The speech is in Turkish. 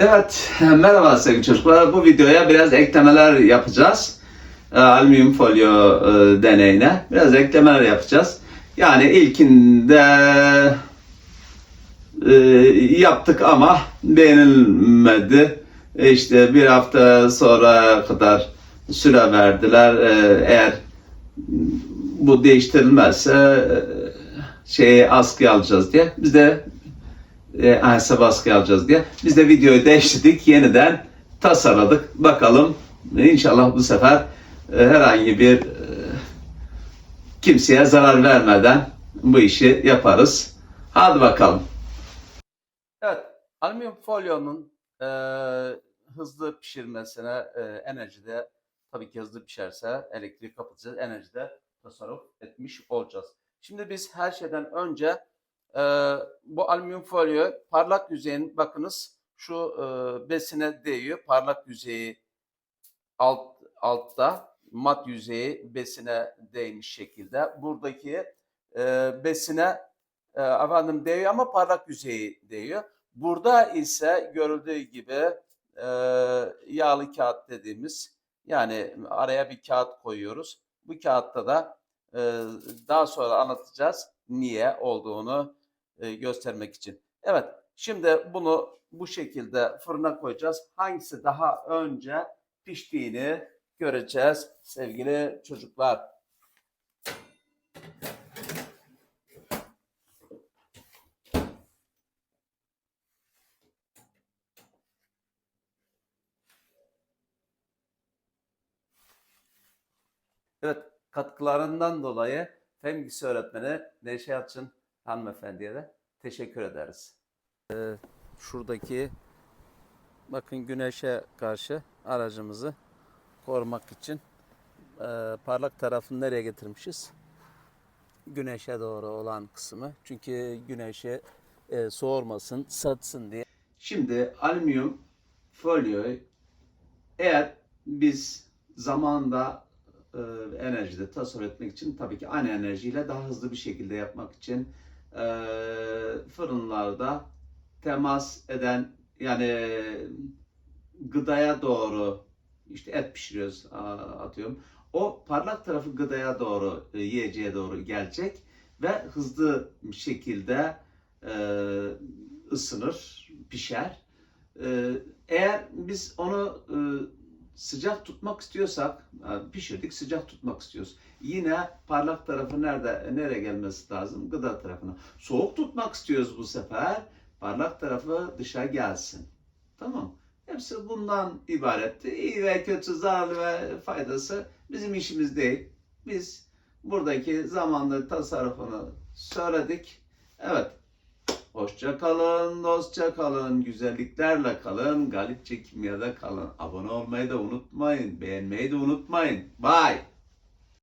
Evet, merhaba sevgili çocuklar. Bu videoya biraz eklemeler yapacağız. Ee, Alüminyum folyo e, deneyine biraz eklemeler yapacağız. Yani ilkinde e, yaptık ama beğenilmedi. E, İşte bir hafta sonra kadar süre verdiler. Eğer bu değiştirilmezse şeyi askıya alacağız diye. Biz de e, ANS'e baskı alacağız diye. Biz de videoyu değiştirdik. Yeniden tasarladık. Bakalım inşallah bu sefer e, herhangi bir e, kimseye zarar vermeden bu işi yaparız. Hadi bakalım. Evet, alüminyum folyonun e, hızlı pişirmesine e, enerjide tabii ki hızlı pişerse elektrik kapatacağız. Enerjide tasarruf etmiş olacağız. Şimdi biz her şeyden önce e, bu alüminyum folyo parlak yüzeyin bakınız şu e, besine değiyor. Parlak yüzeyi alt altta mat yüzeyi besine değmiş şekilde. Buradaki e, besine e, efendim değiyor ama parlak yüzeyi değiyor. Burada ise görüldüğü gibi e, yağlı kağıt dediğimiz yani araya bir kağıt koyuyoruz. Bu kağıtta da e, daha sonra anlatacağız niye olduğunu e, göstermek için. Evet şimdi bunu bu şekilde fırına koyacağız. Hangisi daha önce piştiğini göreceğiz sevgili çocuklar. Evet, katkılarından dolayı Fen Bilgisi Öğretmeni Neşe Yalçın hanımefendiye de teşekkür ederiz. Ee, şuradaki bakın güneşe karşı aracımızı korumak için e, parlak tarafını nereye getirmişiz? Güneşe doğru olan kısmı. Çünkü güneşe e, soğurmasın, satsın diye. Şimdi alüminyum folyoyu eğer biz zamanda e, enerjide tasarruf etmek için tabii ki aynı enerjiyle daha hızlı bir şekilde yapmak için fırınlarda temas eden yani gıdaya doğru işte et pişiriyoruz atıyorum. O parlak tarafı gıdaya doğru, e, yiyeceğe doğru gelecek ve hızlı şekilde e, ısınır, pişer. E, eğer biz onu sıcak tutmak istiyorsak, e, pişirdik sıcak tutmak istiyoruz. Yine parlak tarafı nerede nereye gelmesi lazım? Gıda tarafına. Soğuk tutmak istiyoruz bu sefer. Parlak tarafı dışa gelsin. Tamam. Hepsi bundan ibaretti. İyi ve kötü, zararlı ve faydası bizim işimiz değil. Biz buradaki zamanda tasarrufunu söyledik. Evet. Hoşça kalın, dostça kalın, güzelliklerle kalın, Galipçe Kimya'da kalın. Abone olmayı da unutmayın, beğenmeyi de unutmayın. Bye.